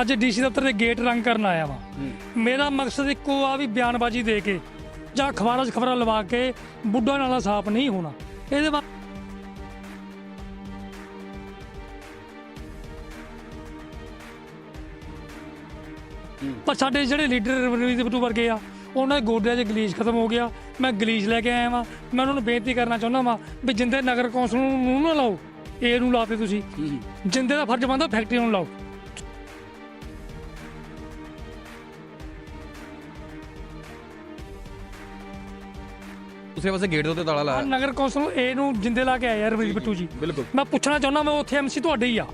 ਅੱਜ ਡੀਸੀ ਦਫ਼ਤਰ ਦੇ ਗੇਟ ਰੰਗ ਕਰਨ ਆਇਆ ਵਾਂ। ਮੇਰਾ ਮਕਸਦ ਇੱਕੋ ਆ ਵੀ ਬਿਆਨਬਾਜ਼ੀ ਦੇ ਕੇ ਜਾਂ ਅਖਬਾਰਾਂ 'ਚ ਖਬਰਾਂ ਲਵਾ ਕੇ ਬੁੱਢਾ ਨਾਲਾ ਸਾਫ਼ ਨਹੀਂ ਹੋਣਾ। ਇਹਦੇ ਬਾਅਦ ਪਰ ਸਾਡੇ ਜਿਹੜੇ ਲੀਡਰ ਰਵਨੀਤ ਬਿੱਟੂ ਵਰਗੇ ਆ ਉਹਨਾਂ ਦੇ ਗੋਡਿਆਂ 'ਚ ਗਲੀਚ ਖਤਮ ਹੋ ਗਿਆ। ਮੈਂ ਗਲੀਚ ਲੈ ਕੇ ਆਇਆ ਵਾਂ। ਮੈਂ ਉਹਨਾਂ ਨੂੰ ਬੇਨਤੀ ਕਰਨਾ ਚਾਹੁੰਦਾ ਵਾਂ ਵੀ ਜਿੰਦੇ ਨਗਰ ਕੌਂਸਲ ਨੂੰ ਨਾ ਲਾਓ ਏ ਨੂੰ ਲਾਤੇ ਤੁਸੀਂ। ਜਿੰਦੇ ਦਾ ਫਰਜ਼ ਬਣਦਾ ਫੈਕਟਰੀ ਨੂੰ ਲਾਓ। ਉਸੇ ਪਾਸੇ ਗੇਟ ਦੇ ਉੱਤੇ ਤਾਲਾ ਲਾਇਆ। ਨਗਰ ਕੌਂਸਲ ਨੂੰ ਏ ਨੂੰ ਜਿੰਦੇ ਲਾ ਕੇ ਆਇਆ ਯਾਰ ਰਵਨੀਤ ਬਿੱਟੂ ਜੀ। ਬਿਲਕੁਲ। ਮੈਂ ਪੁੱਛਣਾ ਚਾਹੁੰਦਾ ਮੈਂ ਉੱਥੇ ਐਮਸੀ ਤੁਹਾਡੇ ਹੀ ਆ।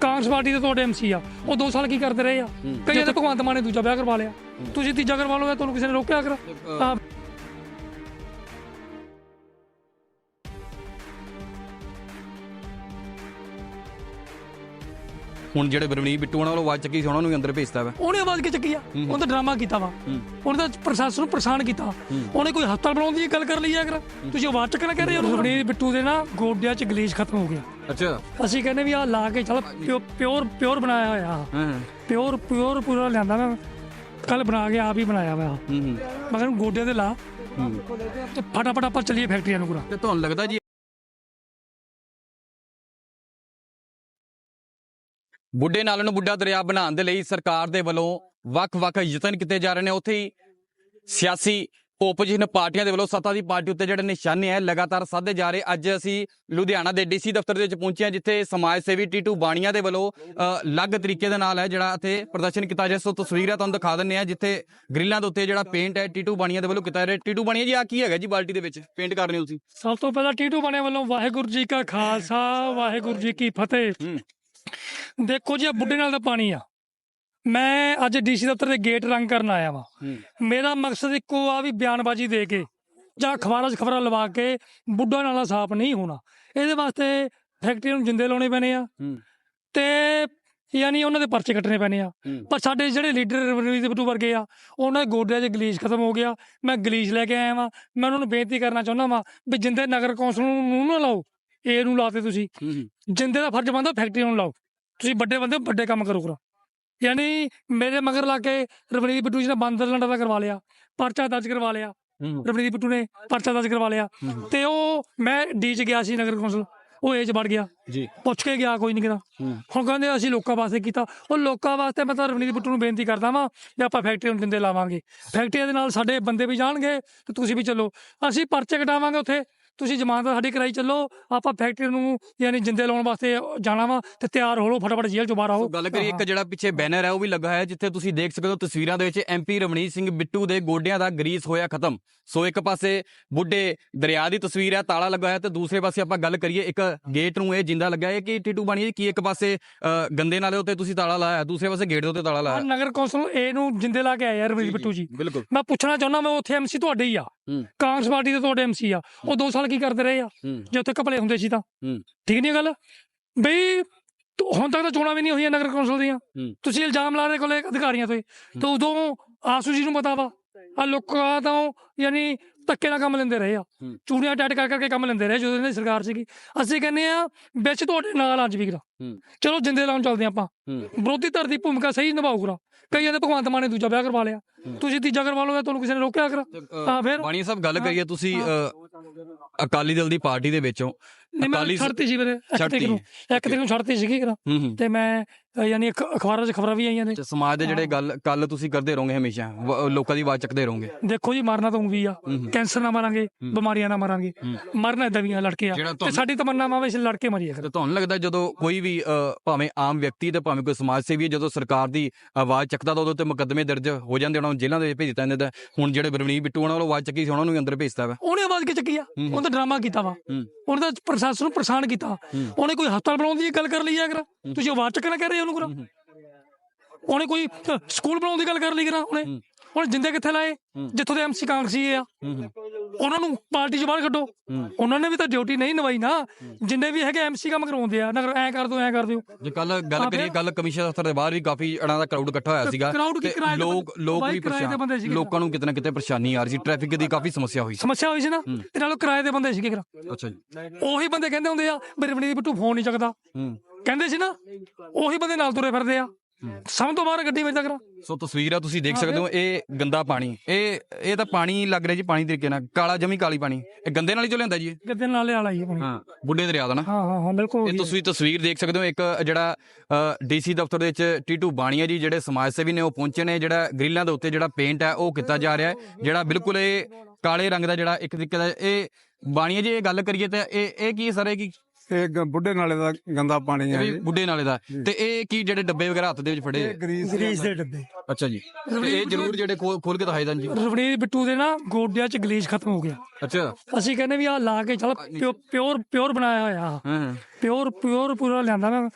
ਕਾਂਗਰਸ ਪਾਰਟੀ ਦੇ ਤੁਹਾਡੇ ਐਮਸੀ ਆ। ਉਹ 2 ਸਾਲ ਕੀ ਕਰਦੇ ਰਹੇ ਆ? ਕਈਆਂ ਦੇ ਭਗਵੰਤ ਮਾਨ ਨੇ ਦੂਜਾ ਵਿਆਹ ਕਰਵਾ ਲਿਆ। ਤੁਸੀਂ ਤੀਜਾ ਕਰਵਾ ਲਓਗੇ ਤੁਹਾਨੂੰ ਕਿਸੇ ਨੇ ਰੋਕਿਆ ਕਰ ਆ ਹੁਣ ਜਿਹੜੇ ਬਰਵਨੀ ਬਿੱਟੂ ਉਹਨਾਂ ਵੱਲੋਂ ਆਵਾਜ਼ ਚੱਕੀ ਸੀ ਉਹਨਾਂ ਨੂੰ ਵੀ ਅੰਦਰ ਭੇਜਤਾ ਵਾ। ਉਹਨੇ ਆਵਾਜ਼ ਕਿ ਚੱਕੀ ਆ? ਉਹਨੇ ਤਾਂ ਡਰਾਮਾ ਕੀਤਾ ਵਾ। ਉਹਨੇ ਤਾਂ ਪ੍ਰਸ਼ਾਸਨ ਨੂੰ ਪਰੇਸ਼ਾਨ ਕੀਤਾ। ਉਹਨੇ ਕੋਈ ਹਸਪਤਾਲ ਬਣਾਉਣ ਦੀ ਗੱਲ ਕਰ ਲਈ ਆ ਕਰ ਤੁਸੀਂ ਆਵਾਜ਼ ਚੱਕਣਾ ਕਹਿ ਰਹੇ ਹੋ ਰਵਨੀਤ ਬਿੱਟੂ ਦੇ ਨਾ ਗੋਡਿਆਂ 'ਚ ਗਲੀਚ ਖਤਮ ਹੋ ਗਿਆ। ਅੱਛਾ। ਅਸੀਂ ਕਹਿੰਦੇ ਵੀ ਆ ਲਾ ਕੇ ਚੱਲ ਪਿਓਰ ਪਿਓਰ ਬਣਾਇਆ ਹੋਇਆ ਹਾਂ ਪਿਓਰ ਪਿਓਰ ਪੂਰਾ ਲਿਆਂਦਾ ਮੈਂ। ਕੱਲ ਬਣਾ ਕੇ ਆਪ ਹੀ ਬਣਾਇਆ ਹੂੰ ਮਗਰ ਗੋਡਿਆਂ ਤੇ ਲਾ। ਤੇ ਫਟਾਫਟ ਆਪਾਂ ਚੱਲੀਏ ਫੈਕਟਰੀਆਂ ਨੂੰ ਪੂਰਾ। ਤੇ ਤੁਹਾਨੂੰ ਲੱਗਦਾ ਜੀ ਬੁੱਢੇ ਨਾਲੇ ਨੂੰ ਬੁੱਢਾ ਦਰਿਆ ਬਣਾਉਣ ਦੇ ਲਈ ਸਰਕਾਰ ਦੇ ਵੱਲੋਂ ਵੱਖ-ਵੱਖ ਯਤਨ ਕੀਤੇ ਜਾ ਰਹੇ ਨੇ। ਉੱਥੇ ਹੀ ਸਿਆਸੀ ਓਪੋਜੀਸ਼ਨ ਪਾਰਟੀਆਂ ਦੇ ਵੱਲੋਂ ਸੱਤਾ ਦੀ ਪਾਰਟੀ ਉੱਤੇ ਜਿਹੜੇ ਨਿਸ਼ਾਨੇ ਹੈ ਲਗਾਤਾਰ ਸਾਧੇ ਜਾ ਰਹੇ। ਅੱਜ ਅਸੀਂ ਲੁਧਿਆਣਾ ਦੇ ਡੀਸੀ ਦਫ਼ਤਰ ਦੇ ਵਿੱਚ ਪਹੁੰਚੇ ਹਾਂ ਜਿੱਥੇ ਸਮਾਜ ਸੇਵੀ ਟੀਟੂ ਬਾਣੀਆਂ ਦੇ ਵੱਲੋਂ ਅਲੱਗ ਤਰੀਕੇ ਦੇ ਨਾਲ ਹੈ ਜਿਹੜਾ ਇੱਥੇ ਪ੍ਰਦਰਸ਼ਨ ਕੀਤਾ ਜਾ ਸੋ ਤਸਵੀਰਾਂ ਤੁਹਾਨੂੰ ਦਿਖਾ ਦਿੰਨੇ ਆ ਜਿੱਥੇ ਗ੍ਰਿਲਾਂ ਦੇ ਉੱਤੇ ਜਿਹੜਾ ਪੇਂਟ ਹੈ ਟੀਟੂ ਬਾਣੀਆਂ ਦੇ ਵੱਲੋਂ ਕੀਤਾ ਜਾ ਰਿਹਾ। ਟੀਟੂ ਬਾਣੀਆਂ ਜੀ ਆ ਕੀ ਹੈਗਾ ਜੀ ਬਾਲਟੀ ਦੇ ਵਿੱਚ? ਪੇਂਟ ਕਰ ਰਹੇ ਹੋ ਤੁਸੀਂ? ਸਭ ਤੋਂ ਪਹਿਲਾਂ ਟੀਟੂ ਬਣੇ ਵੱਲੋਂ ਵਾਹਿਗੁਰੂ ਜੀ ਕਾ ਖਾਲਸਾ ਵਾਹਿਗੁਰੂ ਜੀ ਕੀ ਫਤਿਹ। ਦੇਖੋ ਜੀ ਇਹ ਬੁੱਢੇ ਨਾਲ ਦਾ ਪਾਣੀ ਆ। ਮੈਂ ਅੱਜ ਡੀਸੀ ਦਫ਼ਤਰ ਦੇ ਗੇਟ ਰੰਗ ਕਰਨ ਆਇਆ ਵਾਂ। ਮੇਰਾ ਮਕਸਦ ਇੱਕੋ ਆ ਵੀ ਬਿਆਨਬਾਜ਼ੀ ਦੇ ਕੇ ਜਾਂ ਅਖਬਾਰਾਂ 'ਚ ਖਬਰਾਂ ਲਵਾ ਕੇ ਬੁੱਢਾ ਨਾਲਾ ਸਾਫ਼ ਨਹੀਂ ਹੋਣਾ। ਇਹਦੇ ਵਾਸਤੇ ਫੈਕਟਰੀਆਂ ਨੂੰ ਜਿੰਦੇ ਲਾਉਣੇ ਪੈਣੇ ਆ ਤੇ ਯਾਨੀ ਉਹਨਾਂ ਦੇ ਪਰਚੇ ਕੱਟਣੇ ਪੈਣੇ ਆ। ਪਰ ਸਾਡੇ ਜਿਹੜੇ ਲੀਡਰ ਰਵਨੀਤ ਬਿੱਟੂ ਵਰਗੇ ਆ ਉਹਨਾਂ ਦੇ ਗੋਡਿਆਂ 'ਚ ਗਲੀਚ ਖਤਮ ਹੋ ਗਿਆ। ਮੈਂ ਗਲੀਚ ਲੈ ਕੇ ਆਇਆ ਵਾਂ। ਮੈਂ ਉਹਨਾਂ ਨੂੰ ਬੇਨਤੀ ਕਰਨਾ ਚਾਹੁੰਦਾ ਵਾਂ ਵੀ ਜਿੰਦੇ ਨਗਰ ਕੌਂਸਲ ਨੂੰ ਨਾ ਲਾਓ ਏ ਨੂੰ ਲਾਤੇ ਤੁਸੀਂ। ਜਿੰਦੇ ਦਾ ਫਰਜ਼ ਬਣਦਾ ਫੈਕਟਰੀ ਨੂੰ ਲਾਓ। ਤੁਸੀਂ ਵੱਡੇ ਬੰਦੇ ਹੋ, ਵੱਡੇ ਕੰਮ ਕਰੋ ਕਰੋ ਯਾਨੀ ਮੇਰੇ ਮਗਰ ਲਾ ਕੇ ਰਵਨੀਤ ਬਿੱਟੂ ਜੀ ਨੇ ਬਾਂਦਰ ਲੰਡਾ ਦਾ ਕਰਵਾ ਲਿਆ ਪਰਚਾ ਦਰਜ ਕਰਵਾ ਲਿਆ ਰਵਨੀਤ ਬਿੱਟੂ ਨੇ ਪਰਚਾ ਦਰਜ ਕਰਵਾ ਲਿਆ। ਤੇ ਉਹ ਮੈਂ ਡੀ ਚ ਗਿਆ ਸੀ ਨਗਰ ਕੌਂਸਲ ਉਹ ਏ ਚ ਵੜ ਗਿਆ। ਜੀ। ਪੁੱਛ ਕੇ ਗਿਆ ਕੋਈ ਨਹੀਂ ਕਿਦਾ ਹੁਣ ਕਹਿੰਦੇ ਅਸੀਂ ਲੋਕਾਂ ਵਾਸਤੇ ਕੀਤਾ। ਉਹ ਲੋਕਾਂ ਵਾਸਤੇ ਮੈਂ ਤਾਂ ਰਵਨੀਤ ਬਿੱਟੂ ਨੂੰ ਬੇਨਤੀ ਕਰਦਾ ਵਾਂ ਵੀ ਆਪਾਂ ਫੈਕਟਰੀ ਨੂੰ ਜਿੰਦੇ ਲਾਵਾਂਗੇ। ਫੈਕਟਰੀਆਂ ਦੇ ਨਾਲ ਸਾਡੇ ਬੰਦੇ ਵੀ ਜਾਣਗੇ ਤੇ ਤੁਸੀਂ ਵੀ ਚੱਲੋ। ਅਸੀਂ ਪਰਚੇ ਕਟਾਵਾਂਗੇ ਉੱਥੇ। ਤੁਸੀਂ ਜ਼ਮਾਨਤ ਸਾਡੀ ਕਰਾਈ ਚੱਲੋ ਆਪਾਂ ਫੈਕਟਰੀ ਨੂੰ ਯਾਨੀ ਜਿੰਦੇ ਲਾਉਣ ਵਾਸਤੇ ਜਾਣਾ ਵਾ ਤੇ ਤਿਆਰ ਹੋ ਲਓ ਫਟਾਫਟ ਜੇਲ੍ਹ ਚੋਂ ਬਾਹਰ ਆਓ। ਗੱਲ ਕਰੀਏ ਇੱਕ ਜਿਹੜਾ ਪਿੱਛੇ ਬੈਨਰ ਹੈ ਉਹ ਵੀ ਲੱਗਾ ਹੈ ਜਿੱਥੇ ਤੁਸੀਂ ਦੇਖ ਸਕਦੇ ਹੋ ਤਸਵੀਰਾਂ ਦੇ ਵਿੱਚ ਐਮਪੀ ਰਮਣੀਤ ਸਿੰਘ ਬਿੱਟੂ ਦੇ ਗੋਡਿਆਂ ਦਾ ਗਰੀਸ ਹੋਇਆ ਖਤਮ। ਸੋ ਇੱਕ ਪਾਸੇ ਬੁੱਢੇ ਦਰਿਆ ਦੀ ਤਸਵੀਰ ਹੈ ਤਾਲਾ ਲੱਗਾ ਹੈ ਤੇ ਦੂਸਰੇ ਪਾਸੇ ਆਪਾਂ ਗੱਲ ਕਰੀਏ ਇੱਕ ਗੇਟ ਨੂੰ ਇਹ ਜਿੰਦਾ ਲੱਗਾ ਹੈ ਕਿ ਟੀਟੂ ਬਾਣੀ ਕੀ ਇੱਕ ਪਾਸੇ ਗੰਦੇ ਨਾਲੇ ਉੱਤੇ ਤੁਸੀਂ ਤਾਲਾ ਲਾਇਆ ਦੂਸਰੇ ਪਾਸੇ ਗੇਟ ਦੇ ਉੱਤੇ ਤਾਲਾ ਲਾਇਆ। ਨਗਰ ਕੌਂਸਲ ਨੂੰ ਏ ਨੂੰ ਜਿੰਦੇ ਲਾ ਕੇ ਆਇਆ ਰਵਨੀਤ ਬਿੱਟੂ ਜੀ। ਮੈਂ ਪੁੱਛਣਾ ਚਾਹੁੰਦਾ ਮੈਂ ਉੱਥੇ ਐਮਸੀ ਤੁਹਾਡੇ ਹੀ ਆ। ਕਾਂਗਰਸ ਪਾਰਟੀ ਦੇ ਤੁਹਾਡੇ ਐਮਸੀ ਆ। ਉਹ 2 ਸਾਲ ਕੀ ਕਰਦੇ ਰਹੇ ਆ? ਜੇ ਉੱਥੇ ਕਪਲੇ ਹੁੰਦੇ ਸੀ ਤਾਂ। ਠੀਕ ਨਹੀਂ ਗੱਲ? ਬਈ ਹੁਣ ਤੱਕ ਤਾਂ ਚੋਣਾਂ ਵੀ ਨਹੀਂ ਹੋਈਆਂ ਨਗਰ ਕੌਂਸਲ ਦੀਆਂ। ਤੁਸੀਂ ਇਲਜ਼ਾਮ ਲਾ ਰਹੇ ਕੋਲੇ ਅਧਿਕਾਰੀਆਂ ਤੇ। ਤੇ ਉਦੋਂ ਆਸੂ ਜੀ ਨੂੰ ਪਤਾ ਵਾ। ਆ ਲੋਕਾਂ ਤੋਂ ਯਾਨੀ ਧੱਕੇ ਨਾਲ ਕੰਮ ਲੈਂਦੇ ਰਹੇ ਆ। ਚੂੜੀਆਂ ਟੈਟ ਕਰ ਕਰਕੇ ਕੰਮ ਲੈਂਦੇ ਰਹੇ ਜਦੋਂ ਇਹਨਾਂ ਦੀ ਸਰਕਾਰ ਸੀਗੀ। ਅਸੀਂ ਕਹਿੰਦੇ ਆ ਵਿੱਚ ਤੁਹਾਡੇ ਨਾਲ ਅੱਜ ਵੀ ਕਰਾ ਚਲੋ ਜਿੰਦੇ ਲਾਉਣ ਚੱਲਦੇ ਆਪਾਂ। ਵਿਰੋਧੀ ਧਿਰ ਦੀ ਭੂਮਿਕਾ ਸਹੀ ਨਿਭਾਓ ਕਰਾ। ਕਈਆਂ ਦੇ ਭਗਵੰਤ ਮਾਨ ਨੇ ਦੂਜਾ ਵਿਆਹ ਕਰਵਾ ਲਿਆ। ਤੁਸੀਂ ਤੀਜਾ ਕਰਵਾ ਲਓਗੇ ਤੁਹਾਨੂੰ ਕਿਸੇ ਨੇ ਰੋਕਿਆ ਕਰ। ਤੇ, ਹਾਂ ਫਿਰ ਬਾਣੀ ਸਾਹਿਬ ਗੱਲ ਕਰੀਏ ਤੁਸੀਂ ਅਕਾਲੀ ਦਲ ਦੀ ਪਾਰਟੀ ਦੇ ਵਿੱਚੋਂ। ਨਹੀਂ ਮੈਂ ਛੱਡਤੀ ਸੀ ਇੱਕ ਛੱਡਤੀ। ਨੂੰ ਇੱਕ ਤਰੀਕ ਨੂੰ ਛੱਡਤੀ ਸੀਗੀ ਕਰਾ ਤੇ। ਮੈਂ ਯਾਨੀ ਅਖ- ਅਖਬਾਰਾਂ 'ਚ ਖਬਰਾਂ ਵੀ ਆਈਆਂ ਨੇ। ਤੇ ਸਮਾਜ ਦੇ ਜਿਹੜੇ ਗੱਲ ਕੱਲ ਤੁਸੀਂ ਕਰਦੇ ਰਹੋਗੇ ਹਮੇਸ਼ਾ ਲੋਕਾਂ ਦੀ ਆਵਾਜ਼ ਚੱਕਦੇ ਰਹੋਗੇ। ਦੇਖੋ ਜੀ ਮਰਨਾ ਤਾਂ ਵੀ ਆ। ਕੈਂਸਰ ਨਾ ਮਰਾਂਗੇ ਬਿਮਾਰੀਆਂ ਨਾ ਮਰਾਂਗੇ। ਮਰਨਾ ਇਦਾਂ ਵੀ ਆ ਲੜਕੇ ਆ। ਤੇ ਸਾਡੀ ਤਮੰਨਾ ਮਾਵੇ ਇਸ ਲੜਕੇ ਮਰੀਏ ਤੇ ਤੁਹਾਨੂੰ ਲੱਗਦਾ ਜਦੋਂ ਕੋਈ ਵੀ ਭਾਵੇਂ ਆਮ ਵਿਅਕਤੀ ਤੇ ਭਾਵੇਂ ਕੋਈ ਸਮਾਜ ਸੇਵੀ ਜਦੋਂ ਸਰਕਾਰ ਦੀ ਆਵਾਜ਼ ਚੱਕਦਾ ਤਾਂ ਉਹਦੇ ਉੱਤੇ ਮੁਕੱਦਮੇ ਦਰਜ ਹੋ ਜਾਂਦੇ ਉਹਨਾਂ ਨੂੰ ਜੇਲ੍ਹਾਂ ਦੇ ਵਿੱਚ ਭੇਜ ਦਿੱਤਾ ਜਾਂਦਾ। ਹੁਣ ਜਿਹੜੇ ਬਰਵਨੀਤ ਬਿੱਟੂ ਉਹਨਾਂ ਵੱਲੋਂ ਆਵਾਜ਼ ਚੱਕੀ ਸੀ ਉਹਨਾਂ ਨੂੰ ਵੀ ਅੰਦਰ ਭੇਜਤਾ ਵਾ। ਉਹਨੇ ਆਵਾਜ਼ ਕਿ ਚੱਕੀ ਆ? ਤਾਂ ਡਰਾਮਾ ਕੀਤਾ ਵਾ। ਉਹਨੇ ਤਾਂ ਪ੍ਰਸ਼ਾਸਨ ਨੂੰ ਪਰੇਸ਼ਾਨ ਕੀਤਾ। ਉਹਨੇ ਕੋਈ ਹਸਪਤਾਲ ਬਣਾਉਣ ਦੀ ਗੱਲ ਕਰ ਲਈ ਆ ਕਰ ਤੁਸੀਂ ਆਵਾਜ਼ ਚੱਕਣਾ ਕਹਿ ਰਹੇ ਹੋ ਉਹਨੂੰ ਕਰ। ਉਹਨੇ ਕੋਈ ਸਕੂਲ ਬਣਾਉਣ ਦੀ ਗੱਲ ਕਰ ਲਈ ਕਰਾ ਉਹਨੇ। ਹੁਣ ਜਿੰਦੇ ਕਿੱਥੇ ਲਾਏ। ਜਿੱਥੋਂ ਦੇ ਐਮਸੀ ਕਾਂਗਰਸੀ ਆ ਉਹਨਾਂ ਨੂੰ ਪਾਰਟੀ 'ਚ ਬਾਹਰ ਕੱਢੋ। ਉਹਨਾਂ ਨੇ ਵੀ ਤਾਂ ਡਿਊਟੀ ਨਹੀਂ ਨਿਭਾਈ ਨਾ। ਜਿੰਨੇ ਵੀ ਹੈਗੇ ਐਮਸੀ ਕੰਮ ਕਰਾਉਂਦੇ ਆ ਨਗਰ ਐ ਕਰ ਦਿਓ ਐ ਕਰ ਦਿਓ। ਜੇ ਕੱਲ ਗੱਲ ਕਰੀਏ? ਕੱਲ ਕਮਿਸ਼ਨ ਦਫ਼ਤਰ ਦੇ ਬਾਹਰ ਵੀ ਕਾਫੀ ਅੜਾਂ ਦਾ ਕਰਾਊਡ ਇਕੱਠਾ ਹੋਇਆ ਸੀਗਾ। ਦੇ ਲੋਕ ਲੋਕ ਵੀ ਦੇ ਪਰੇਸ਼ਾਨ। ਲੋਕਾਂ ਨੂੰ ਕਿਤੇ ਨਾ ਕਿਤੇ ਪਰੇਸ਼ਾਨੀ ਆ ਰਹੀ ਸੀ। ਟ੍ਰੈਫਿਕ ਦੀ ਕਾਫੀ ਸਮੱਸਿਆ ਹੋਈ ਸਮੱਸਿਆ ਹੋਈ ਸੀ ਨਾ। ਤੇ ਨਾਲੋਂ ਕਿਰਾਏ ਦੇ ਬੰਦੇ ਸੀਗੇ ਕਰਾ ਅੱਛਾ ਜੀ। ਉਹੀ ਬੰਦੇ ਕਹਿੰਦੇ ਹੁੰਦੇ ਆ ਵੀ ਰਵਨੀਤ ਬਿੱਟੂ ਫੋਨ ਨਹੀਂ ਚੱਕਦਾ। ਕਹਿੰਦੇ ਸੀ ਨਾ ਉਹੀ ਬੰਦੇ ਨਾਲ ਤੁਰੇ ਫਿਰਦੇ ਆ। ਸਭ ਤੋਂ ਬਾਹਰ ਗੱਡੀ ਵਿੱਚ ਕਰਾਂ ਸੋ ਤਸਵੀਰ ਆ ਤੁਸੀਂ ਦੇਖ ਸਕਦੇ ਹੋ ਇਹ ਗੰਦਾ ਪਾਣੀ ਇਹ ਇਹ ਤਾਂ ਪਾਣੀ ਲੱਗ ਰਿਹਾ ਜੀ ਪਾਣੀ ਤਰੀਕੇ ਨਾਲ ਕਾਲਾ ਜਮੀ ਕਾਲੀ ਪਾਣੀ ਇਹ ਗੰਦੇ ਨਾਲ ਹੀ ਚੋ ਲਿਆਂਦਾ ਜੀ ਇਹ? ਗੱਦੇ ਨਾਲੇ ਵਾਲਾ ਹੀ ਹੈ ਪਾਣੀ। ਹਾਂ ਬੁੱਢੇ ਦਰਿਆ ਦਾ ਨਾ ਹਾਂ ਹਾਂ ਹਾਂ ਬਿਲਕੁਲ ਇਹ। ਤੁਸੀਂ ਤਸਵੀਰ ਦੇਖ ਸਕਦੇ ਹੋ ਇੱਕ ਜਿਹੜਾ ਡੀਸੀ ਦਫ਼ਤਰ ਦੇ ਵਿੱਚ ਟੀਟੂ ਬਾਣੀਆ ਜੀ ਜਿਹੜੇ ਸਮਾਜ ਸੇਵੀ ਨੇ ਉਹ ਪਹੁੰਚੇ ਨੇ ਜਿਹੜਾ ਗ੍ਰਿਲਾਂ ਦੇ ਉੱਤੇ ਜਿਹੜਾ ਪੇਂਟ ਹੈ ਉਹ ਕੀਤਾ ਜਾ ਰਿਹਾ ਹੈ ਜਿਹੜਾ ਬਿਲਕੁਲ ਇਹ ਕਾਲੇ ਰੰਗ ਦਾ ਜਿਹੜਾ ਇੱਕ ਤਰੀਕੇ ਦਾ ਇਹ ਬਾਣੀਆ ਜੀ ਇਹ ਗੱਲ ਕਰੀਏ ਤਾਂ ਇਹ ਇਹ ਕੀ ਸਰ ਇਹ ਕੀ ਇਹ ਗ- ਬੁੱਢੇ ਨਾਲੇ ਦਾ ਗੰਦਾ ਪਾਣੀ ਇਹ ਹੈ ਵੀ ਜੀ। ਬੁੱਢੇ ਨਾਲੇ ਦਾ। ਤੇ ਇਹ ਕੀ ਜਿਹੜੇ ਡੱਬੇ ਵਗੈਰਾ ਹੱਥ ਦੇ ਵਿੱਚ ਫੜੇ? ਇਹ ਗਰੀਸ ਗਰੀਸ ਦੇ ਡੱਬੇ। ਅੱਛਾ ਜੀ। ਤੇ ਇਹ ਜ਼ਰੂਰ ਜਿਹੜੇ ਖੋਲ ਖੋਲ ਕੇ ਦਿਖਾਈ ਦਾਂ ਜੀ। ਰਵਨੀਤ ਬਿੱਟੂ ਦੇ ਨਾ ਗੋਡਿਆਂ 'ਚ ਗਲੀਚ ਖਤਮ ਹੋ ਗਿਆ। ਅੱਛਾ। ਅਸੀਂ ਕਹਿੰਦੇ ਵੀ ਆ ਲਾ ਕੇ ਚੱਲ ਪਿਓਰ ਪਿਓਰ ਬਣਾਇਆ ਹੋਇਆ ਹਾਂ ਹਾਂ। ਪਿਓਰ ਪਿਓਰ ਪੂਰਾ ਲਿਆਂਦਾ ਮੈਂ।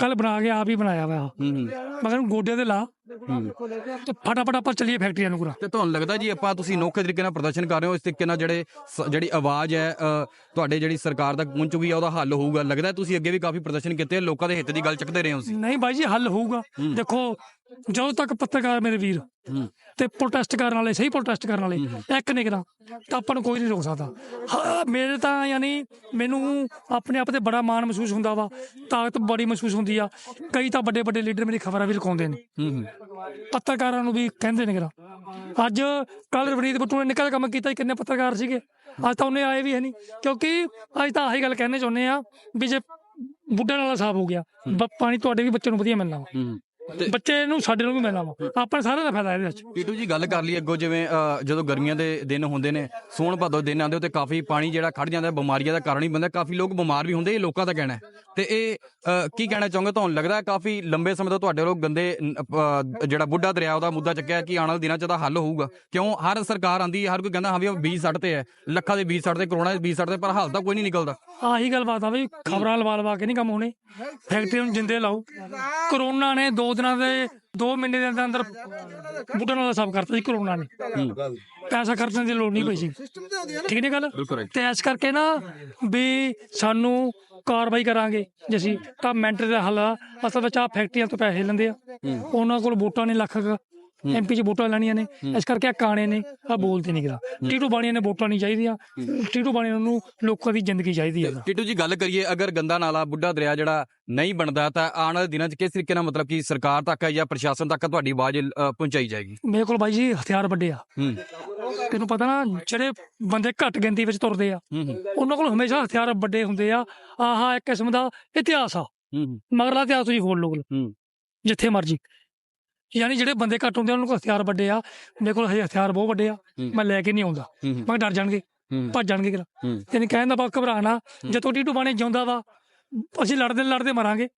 ਕੱਲ ਬਣਾ ਕੇ ਆਪ ਹੀ ਬਣਾਇਆ ਵਾ ਹੂੰ ਹੂੰ। ਮਗਰ ਗੋਡੇ ਤੇ ਲਾ। ਤੇ ਫਟਾਫਟ ਆਪਾਂ ਚੱਲੀਏ ਫੈਕਟਰੀਆਂ ਨੂੰ ਪੂਰਾ। ਤੇ ਤੁਹਾਨੂੰ ਲੱਗਦਾ ਜੀ ਆਪਾਂ ਤੁਸੀਂ ਨੋਖੇ ਤਰੀਕੇ ਨਾਲ ਪ੍ਰਦਰਸ਼ਨ ਕਰ ਰਹੇ ਹੋ ਇਸ ਤਰੀਕੇ ਨਾਲ ਜਿਹੜੇ ਸ- ਜਿਹੜੀ ਆਵਾਜ਼ ਹੈ ਅ, ਤੁਹਾਡੇ ਜਿਹੜੀ ਸਰਕਾਰ ਤੱਕ ਪਹੁੰਚ ਚੁੱਕੀ ਹੈ ਉਹਦਾ ਹੱਲ ਹੋਊਗਾ। ਲੱਗਦਾ ਹੈ ਤੁਸੀਂ ਅੱਗੇ ਵੀ ਕਾਫੀ ਪ੍ਰਦਰਸ਼ਨ ਕੀਤੇ ਲੋਕਾਂ ਦੇ ਹਿੱਤ ਦੀ ਗੱਲ ਚੱਕਦੇ ਰਹੇ ਹੋ ਤੁਸੀਂ। ਨਹੀਂ ਬਾਈ ਜੀ ਹੱਲ ਹੋਊਗਾ। ਦੇਖੋ ਜਦੋਂ ਤੱਕ ਪੱਤਰਕਾਰ ਮੇਰੇ ਵੀਰ ਹੂੰ। ਤੇ ਪ੍ਰੋਟੈਸਟ ਕਰਨ ਵਾਲੇ ਸਹੀ ਪ੍ਰੋਟੈਸਟ ਕਰਨ ਵਾਲੇ ਇੱਕ ਨਿਕਲਾ ਤਾਂ ਆਪਾਂ ਨੂੰ ਕੋਈ ਨਹੀਂ ਰੋਕ ਸਕਦਾ। ਹਾਂ, ਮੇਰੇ ਤਾਂ ਯਾਨੀ ਮੈਨੂੰ ਆਪਣੇ ਆਪ ਤੇ ਬੜਾ ਮਾਣ ਮਹਿਸੂਸ ਹੁੰਦਾ ਵਾ ਤਾਕਤ ਬੜੀ ਮਹਿਸੂਸ ਹੁੰਦੀ ਆ। ਕਈ ਤਾਂ ਵੱਡੇ ਵੱਡੇ ਲੀਡਰ ਮੇਰੀ ਖਬਰਾਂ ਵੀ ਰਖਾਉਂਦੇ ਨੇ। ਹੂੰ ਹੂੰ। ਪੱਤਰਕਾਰਾਂ ਨੂੰ ਵੀ ਕਹਿੰਦੇ ਨੇ ਕਿਰਾ ਅੱਜ ਕੱਲ ਰਵਨੀਤ ਬਿੱਟੂ ਨੇ ਨਿਕਲ ਕੰਮ ਕੀਤਾ ਕਿੰਨੇ ਪੱਤਰਕਾਰ ਸੀਗੇ। ਅੱਜ ਤਾਂ ਉਹਨੇ ਆਏ ਵੀ ਹੈ ਨਹੀਂ ਕਿਉਂਕਿ ਅੱਜ ਤਾਂ ਆਹੀ ਗੱਲ ਕਹਿਣੇ ਚਾਹੁੰਦੇ ਆ ਵੀ ਜੇ ਬੁੱਢੇ ਨਾਲ ਸਾਫ਼ ਹੋ ਗਿਆ ਪਾਣੀ ਤੁਹਾਡੇ ਵੀ ਬੱਚੇ ਨੂੰ ਵਧੀਆ ਮਿਲਣਾ ਬੱਚੇ ਨੂੰ ਸਾਡੇ ਨੂੰ ਵੀ ਮਿਲਣਾ ਵਾ। ਆਪਾਂ ਸਾਰਿਆਂ ਦਾ ਫਾਇਦਾ ਇਹਦੇ ਵਿੱਚ। ਟੀਟੂ ਜੀ ਗੱਲ ਕਰ ਲਈ ਅੱਗੋਂ ਜਿਵੇਂ ਅ, ਜਦੋਂ ਗਰਮੀਆਂ ਦੇ ਦਿਨ ਹੁੰਦੇ ਨੇ ਸੋਣ ਭਾਦੋ ਦੇ ਦਿਨ ਆਉਂਦੇ ਤੇ ਕਾਫੀ ਪਾਣੀ ਜਿਹੜਾ ਖੜ ਜਾਂਦਾ ਹੈ, ਬਿਮਾਰੀਆਂ ਦਾ ਕਾਰਨ ਹੀ ਬੰਦਾ ਕਾਫੀ ਲੋਕ ਬਿਮਾਰ ਵੀ ਹੁੰਦੇ ਇਹ ਲੋਕਾਂ ਦਾ ਕਹਿਣਾ ਹੈ। ਤੇ ਇਹ ਅ, ਕੀ ਕਹਿਣਾ ਚਾਹੋਗੇ? ਤੁਹਾਨੂੰ ਲੱਗਦਾ ਹੈ ਕਾਫੀ ਲੰਬੇ ਸਮੇਂ ਤੋਂ ਤੁਹਾਡੇ ਲੋਕ ਗੰਦੇ ਨ- ਅ, ਜਿਹੜਾ ਬੁੱਢਾ ਦਰਿਆ ਉਹਦਾ ਮੁੱਦਾ ਚੱਕਿਆ ਕਿ ਆਉਣ ਵਾਲੇ ਦਿਨਾਂ 'ਚ ਇਹਦਾ ਹੱਲ ਹੋਊਗਾ? ਕਿਉਂ? ਹਰ ਸਰਕਾਰ ਆਂਦੀ ਹਰ ਕੋਈ ਕਹਿੰਦਾ ਹਾਂ ਵੀ ਉਹ ਬੀਜ ਸੱਟ ਤੇ ਹੈ ਲੱਖਾਂ ਦੇ ਬੀਜ ਸੱਟ ਤੇ ਕਰੋਨਾ ਦੇ ਬੀਜ ਸੱਟ ਤੇ ਪਰ ਹਾਲ ਤਾਂ ਕੋਈ ਨਹੀਂ ਨਿਕਲਦਾ। ਆਹੀ ਗੱਲ ਬਾਤ ਆ ਵੀ ਖਬਰਾਂ ਲਵਾ ਲਵਾ ਕੇ ਨਹੀਂ ਕੰਮ ਹੋਣੇ। ਫੈਕਟਰੀ ਨੂੰ ਜਿੰਦੇ ਲਾਓ। ਕਰੋਨਾ ਨੇ ਦੋ ਦਿਨਾਂ ਦੇ 2 ਮਹੀਨੇ ਦੇ ਅੰਦਰ ਅੰਦਰ ਬੁੱਢੇ ਨਾਲ ਸਾਫ਼ ਕਰਤਾ ਸੀ ਕਰੋਨਾ ਨੇ। ਪੈਸਾ ਖਰਚਣ ਦੀ ਲੋੜ ਨਹੀਂ ਪਈ ਸੀ। ਠੀਕ ਨਹੀਂ ਗੱਲ। ਤੇ ਇਸ ਕਰਕੇ ਨਾ ਵੀ ਸਾਨੂੰ ਕਾਰਵਾਈ ਕਰਾਂਗੇ ਜੇ ਅਸੀਂ ਤਾਂ ਮੈਂਟਰ ਦਾ ਹੱਲ। ਅਸਲ ਵਿੱਚ ਆ ਫੈਕਟਰੀਆਂ ਤੋਂ ਪੈਸੇ ਲੈਂਦੇ ਆ। ਉਹਨਾਂ ਕੋਲ ਵੋਟਾਂ ਨੇ ਲੱਖ ਐਮਪੀ ਚ ਵੋਟਾਂ ਲੈਣੀਆਂ ਨੇ। ਇਸ ਕਰਕੇ ਆ ਕਾਣੇ ਨੇ ਆ ਬੋਲਦੇ ਨਹੀਂ ਕਰਾ ਟੀਟੂ ਬਾਣੀਆਂ ਨੇ ਵੋਟਾਂ ਨਹੀਂ ਚਾਹੀਦੀਆਂ। ਟੀਟੂ ਬਾਣੀਆਂ ਨੂੰ ਲੋਕਾਂ ਦੀ ਜ਼ਿੰਦਗੀ ਚਾਹੀਦੀ ਹੈ ਟੀਟੂ ਜੀ ਗੱਲ ਕਰੀਏ ਅਗਰ ਗੰਦਾ ਨਾਲਾ ਬੁੱਢਾ ਦਰਿਆ ਜਿਹੜਾ ਨਹੀਂ ਬਣਦਾ ਤਾਂ ਆਉਣ ਵਾਲੇ ਦਿਨਾਂ 'ਚ ਕਿਸ ਤਰੀਕੇ ਨਾਲ ਮਤਲਬ ਕਿ ਸਰਕਾਰ ਤੱਕ ਜਾਂ ਪ੍ਰਸ਼ਾਸਨ ਤੱਕ ਤੁਹਾਡੀ ਆਵਾਜ਼ ਪਹੁੰਚਾਈ ਜਾਏਗੀ? ਮੇਰੇ ਕੋਲ ਬਾਈ ਜੀ ਹਥਿਆਰ ਵੱਡੇ ਆ। ਤੈਨੂੰ ਪਤਾ ਨਾ ਜਿਹੜੇ ਬੰਦੇ ਘੱਟ ਗਿਣਤੀ ਵਿੱਚ ਤੁਰਦੇ ਆ ਉਹਨਾਂ ਕੋਲ ਹਮੇਸ਼ਾ ਹਥਿਆਰ ਵੱਡੇ ਹੁੰਦੇ ਆ। ਆਹ ਇੱਕ ਕਿਸਮ ਦਾ ਇਤਿਹਾਸ ਆ। ਮਗਰਲਾ ਇਤਿਹਾਸ ਤੁਸੀਂ ਫੋਲ ਲਓ। ਜਿੱਥੇ ਮਰਜ਼ੀ। ਯਾਨੀ ਜਿਹੜੇ ਬੰਦੇ ਘੱਟ ਹੁੰਦੇ ਆ, ਉਹਨਾਂ ਕੋਲ ਹਥਿਆਰ ਵੱਡੇ ਆ ਮੇਰੇ ਕੋਲ ਹਜੇ ਹਥਿਆਰ ਬਹੁਤ ਵੱਡੇ ਆ। ਮੈਂ ਲੈ ਕੇ ਨਹੀਂ ਆਉਂਦਾ। ਮੈਂ ਡਰ ਜਾਣਗੇ ਭੱਜ ਜਾਣਗੇ ਕਿਰਾ ਹੂੰ। ਯਾਨੀ ਕਹਿਣ ਦਾ ਬਾ ਘਬਰਾਣਾ ਜਦੋਂ ਟੀਟੂ ਬਾਣੇ ਜਿਉਂਦਾ ਵਾ ਅਸੀਂ ਲੜਦੇ ਲੜਦੇ ਮਰਾਂਗੇ।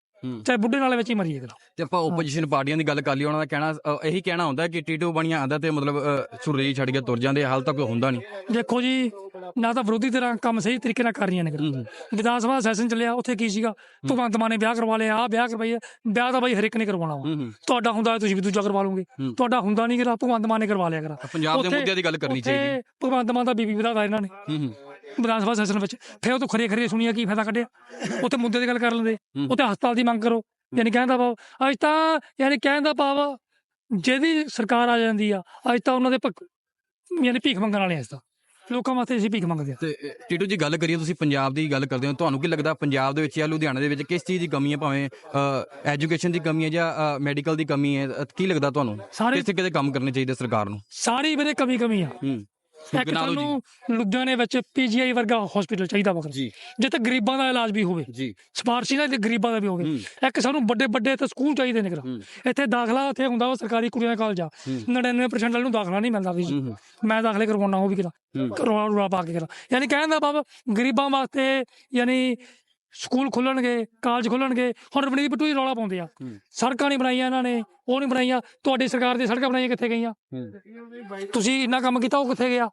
ਚਾਹੇ ਬੁੱਢੇ ਨਾਲੇ ਵਿੱਚ ਹੀ ਮਰੀਏ ਕਿਰਾ ਤੇ ਆਪਾਂ ਓਪੋਜੀਸ਼ਨ ਪਾਰਟੀਆਂ ਦੀ ਗੱਲ ਕਰ ਲਈ ਉਹਨਾਂ ਦਾ ਕਹਿਣਾ ਅ, ਇਹੀ ਕਹਿਣਾ ਹੁੰਦਾ ਕਿ ਟੀਟੂ ਬਣੀਆਂ ਆਂਦਾ ਤੇ ਮਤਲਬ ਸੁਰਜੀ ਛੱਡ ਕੇ ਤੁਰ ਜਾਂਦੇ ਹਾਲ ਤੱਕ ਹੁੰਦਾ ਨਹੀਂ। ਦੇਖੋ ਜੀ ਨਾ ਤਾਂ ਵਿਰੋਧੀ ਤਰ੍ਹਾਂ ਕੰਮ ਸਹੀ ਤਰੀਕੇ ਨਾਲ ਕਰ ਰਹੀਆਂ ਨੇ ਕਿਰਾ ਵਿਧਾਨ ਸਭਾ ਸੈਸ਼ਨ ਚੱਲਿਆ ਉੱਥੇ ਕੀ ਸੀਗਾ? ਭਗਵੰਤ ਮਾਨ ਨੇ ਵਿਆਹ ਕਰਵਾ ਲਿਆ ਆ ਵਿਆਹ ਕਰਵਾਈ ਆ। ਵਿਆਹ ਤਾਂ ਬਾਈ ਹਰ ਇੱਕ ਨੇ ਕਰਵਾਉਣਾ ਵਾ। ਹੂੰ ਤੁਹਾਡਾ ਹੁੰਦਾ ਤੁਸੀਂ ਵੀ ਦੂਜਾ ਕਰਵਾ ਲਓਗੇ। ਹੂੰ। ਤੁਹਾਡਾ ਹੁੰਦਾ ਨਹੀਂ ਕਰਾ ਭਗਵੰਤ ਮਾਨ ਨੇ ਕਰਵਾ ਲਿਆ ਕਰਾ। ਪੰਜਾਬ ਦੇ ਮੁੱਦਿਆਂ ਦੀ ਗੱਲ ਕਰਨੀ ਚਾਹੀਦੀ। ਭਗਵੰਤ ਮਾਨ ਦਾ ਬੀਬੀ ਵਧਾਦਾ ਇਹਨਾਂ ਨੇ। ਹੂੰ ਹੂੰ। ਵਿਧਾਨ ਸਭਾ ਸੈਸ਼ਨ ਵਿੱਚ। ਫਿਰ ਉਹ ਤੋਂ ਖਰੀਆਂ ਖਰੀਆਂ ਸੁਣੀਆਂ ਕੀ ਫਾਇਦਾ ਕੱਢਿਆ। ਉੱਥੇ ਮੁੱਦੇ ਦੀ ਗੱਲ ਕਰ ਲੈਂਦੇ। ਉੱਥੇ ਹਸਪਤਾਲ ਦੀ ਮੰਗ ਕਰੋ। ਯਾਨੀ ਕਹਿਣ ਦਾ ਭਾਵ ਅੱਜ ਤਾਂ ਯਾਨੀ ਕਹਿਣ ਦਾ ਭਾਵ ਜਿਹਦੀ ਸਰਕਾਰ ਆ ਜਾਂਦੀ ਆ ਅੱਜ ਤਾਂ ਉਹਨਾਂ ਦੇ ਯਾਨੀ ਭੀਖ ਮੰਗਣ ਵਾਲੇ ਇਸ ਤਾਂ। ਲੋਕਾਂ ਵਾਸਤੇ ਅਸੀਂ ਭੀਖ ਮੰਗਦੇ ਆ। ਤੇ ਟੀਟੂ ਜੀ ਗੱਲ ਕਰੀਏ ਤੁਸੀਂ ਪੰਜਾਬ ਦੀ ਗੱਲ ਕਰਦੇ ਹੋ ਤੁਹਾਨੂੰ ਕੀ ਲੱਗਦਾ ਪੰਜਾਬ ਦੇ ਵਿੱਚ ਜਾਂ ਲੁਧਿਆਣਾ ਦੇ ਵਿੱਚ ਕਿਸ ਚੀਜ਼ ਦੀ ਕਮੀ ਹੈ ਭਾਵੇਂ ਐਜੂਕੇਸ਼ਨ ਦੀ ਕਮੀ ਹੈ ਜਾਂ ਮੈਡੀਕਲ ਦੀ ਕਮੀ ਹੈ ਕੀ ਲੱਗਦਾ ਤੁਹਾਨੂੰ? ਕਿਸ ਤਰੀਕੇ ਦੇ ਕੰਮ ਕਰਨੇ ਚਾਹੀਦੇ ਸਰਕਾਰ ਨੂੰ? ਸਾਰੀ ਵੀਰੇ ਕਮੀ ਕਮੀ ਆ। ਹੂੰ। ਇੱਕ ਗਿਣਾ ਲਓ ਸਾਨੂੰ ਲੁਧਿਆਣੇ ਵਿੱਚ ਪੀਜੀਆਈ ਵਰਗਾ ਹਸਪੀਟਲ ਚਾਹੀਦਾ ਵਾ ਜੀ। ਜਿੱਥੇ ਗਰੀਬਾਂ ਦਾ ਇਲਾਜ ਵੀ ਹੋਵੇ। ਜੀ। ਸਿਫਾਰਸ਼ੀ ਨਾਲ ਤੇ ਗਰੀਬਾਂ ਦਾ ਵੀ ਹੋਵੇ। ਹੂੰ। ਇੱਕ ਸਾਨੂੰ ਵੱਡੇ ਵੱਡੇ ਤੇ ਸਕੂਲ ਚਾਹੀਦੇ ਨੇ ਕਰਾ ਹੂੰ। ਇੱਥੇ ਦਾਖਲਾ ਇੱਥੇ ਹੁੰਦਾ ਵਾ ਸਰਕਾਰੀ ਕੁੜੀਆਂ ਦਾ ਕਾਲਜ। ਆ 99% ਵਾਲੇ ਨੂੰ ਦਾਖਲਾ ਨਹੀਂ ਮਿਲਦਾ ਵੀ ਜੀ। ਹੂੰ ਮੈਂ ਦਾਖਲੇ ਕਰਵਾਉਣਾ ਉਹ ਵੀ ਕਰਾ ਹੂੰ। ਕਰਵਾ ਰੂਆ ਪਾ ਕੇ ਕਰਾ ਯਾਨੀ ਕਹਿਣ ਦਾ ਬਾਬ ਗਰੀਬਾਂ ਵਾਸਤੇ ਯਾਨੀ ਸਕੂਲ ਖੁੱਲਣਗੇ ਕਾਲਜ ਖੁੱਲਣਗੇ ਹੁਣ ਰਵਨੀਤ ਬਿੱਟੂ ਹੀ ਰੌਲਾ ਪਾਉਂਦੇ ਆ। ਸੜਕਾਂ ਨਹੀਂ ਬਣਾਈਆਂ ਇਹਨਾਂ ਨੇ ਉਹ ਨਹੀਂ ਬਣਾਈਆਂ ਤੁਹਾਡੀ ਸਰਕਾਰ ਦੀ ਸੜਕਾਂ ਬਣਾਈਆਂ ਕਿੱਥੇ ਗਈਆਂ ਤੁਸੀਂ ਇੰਨਾ ਕੰਮ ਕੀਤਾ ਉਹ ਕਿੱਥੇ ਗਿਆ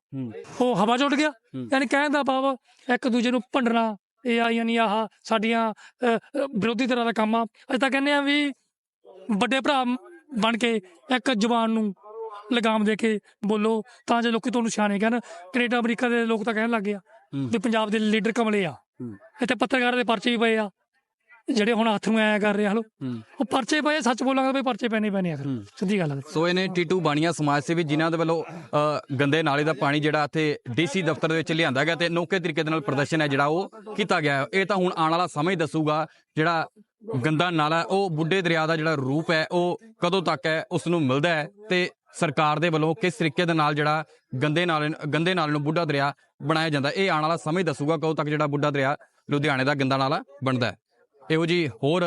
ਉਹ ਹਵਾ 'ਚ ਉੱਡ ਗਿਆ। ਯਾਨੀ ਕਹਿਣ ਦਾ ਭਾਵ ਇੱਕ ਦੂਜੇ ਨੂੰ ਭੰਡਣਾ ਇਹ ਆ ਯਾਨੀ ਆਹ ਸਾਡੀਆਂ ਵਿਰੋਧੀ ਤਰ੍ਹਾਂ ਦਾ ਕੰਮ ਆ ਅਸੀਂ ਤਾਂ ਕਹਿੰਦੇ ਆ ਵੀ ਵੱਡੇ ਭਰਾ ਬਣ ਕੇ ਇੱਕ ਜਵਾਨ ਨੂੰ ਲਗਾਮ ਦੇ ਕੇ ਬੋਲੋ ਤਾਂ ਜੇ ਲੋਕੀ ਤੁਹਾਨੂੰ ਸਿਆਣੇ ਕਹਿਣ ਕੈਨੇਡਾ ਅਮਰੀਕਾ ਦੇ ਲੋਕ ਤਾਂ ਕਹਿਣ ਲੱਗ ਗਏ ਆ। ਵੀ ਪੰਜਾਬ ਦੇ ਲੀਡਰ ਕਮਲੇ ਆ। ਇੱਥੇ ਪੱਤਰਕਾਰ ਦੇ ਪਰਚੇ ਵੀ ਪਏ ਆ। ਜਿਹੜੇ ਹੁਣ ਹੱਥ ਨੂੰ ਆਇਆ ਕਰ ਰਹੇ ਆ ਹਲੋ। ਹੂੰ। ਉਹ ਪਰਚੇ ਪਏ ਸੱਚ ਬੋਲਾਂਗਾ ਵੀ ਪਰਚੇ ਪੈਣੇ ਹੀ ਪੈਣੇ ਆ ਫਿਰ। ਹੂੰ। ਸਿੱਧੀ ਗੱਲ ਆ ਸੋ ਇਹਨੇ ਟੀਟੂ ਬਾਣੀਆਂ ਸਮਾਜ ਸੇਵੀ ਜਿਨ੍ਹਾਂ ਦੇ ਵੱਲੋਂ ਗੰਦੇ ਨਾਲੇ ਦਾ ਪਾਣੀ ਜਿਹੜਾ ਇੱਥੇ ਡੀਸੀ ਦਫ਼ਤਰ ਦੇ ਵਿੱਚ ਲਿਆਂਦਾ ਗਿਆ ਤੇ ਨੌਕੇ ਤਰੀਕੇ ਦੇ ਨਾਲ ਪ੍ਰਦਰਸ਼ਨ ਹੈ ਜਿਹੜਾ ਉਹ ਕੀਤਾ ਗਿਆ ਹੈ। ਇਹ ਤਾਂ ਹੁਣ ਆਉਣ ਵਾਲਾ ਸਮਾਂ ਹੀ ਦੱਸੂਗਾ ਜਿਹੜਾ ਗੰਦਾ ਨਾਲਾ ਹੈ, ਉਹ ਬੁੱਢੇ ਦਰਿਆ ਦਾ ਜਿਹੜਾ ਰੂਪ ਹੈ ਉਹ ਕਦੋਂ ਤੱਕ ਹੈ ਉਸ ਨੂੰ ਮਿਲਦਾ ਹੈ ਤੇ ਸਰਕਾਰ ਦੇ ਵੱਲੋਂ ਕਿਸ ਤਰੀਕੇ ਦੇ ਨਾਲ ਜਿਹੜਾ ਗੰਦੇ ਨਾਲ ਗੰਦੇ ਨਾਲ ਨੂੰ ਬੁੱਢਾ ਦਰਿਆ ਬਣਾਇਆ ਜਾਂਦਾ ਇਹ ਆਉਣ ਵਾਲਾ ਸਮੇਂ ਦੱਸੂਗਾ ਕਦੋਂ ਤੱਕ ਜਿਹੜਾ ਬੁੱਢਾ ਦਰਿਆ ਲੁਧਿਆਣੇ ਦਾ ਗੰਦਾ ਨਾਲਾ ਬਣਦਾ ਹੈ। ਇਹੋ ਜੀ ਹੋਰ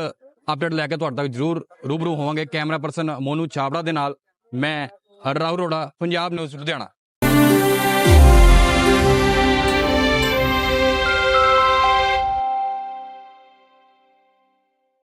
ਅਪਡੇਟ ਲੈ ਕੇ ਤੁਹਾਡੇ ਤੱਕ ਜ਼ਰੂਰ ਰੂਬਰੂ ਹੋਵਾਂਗੇ। ਕੈਮਰਾ ਪਰਸਨ ਮੋਨੂ ਚਾਵੜਾ ਦੇ ਨਾਲ ਮੈਂ ਰਾਹੁਲ ਰੋੜਾ ਪੰਜਾਬ ਨਿਊਜ਼ ਲੁਧਿਆਣਾ।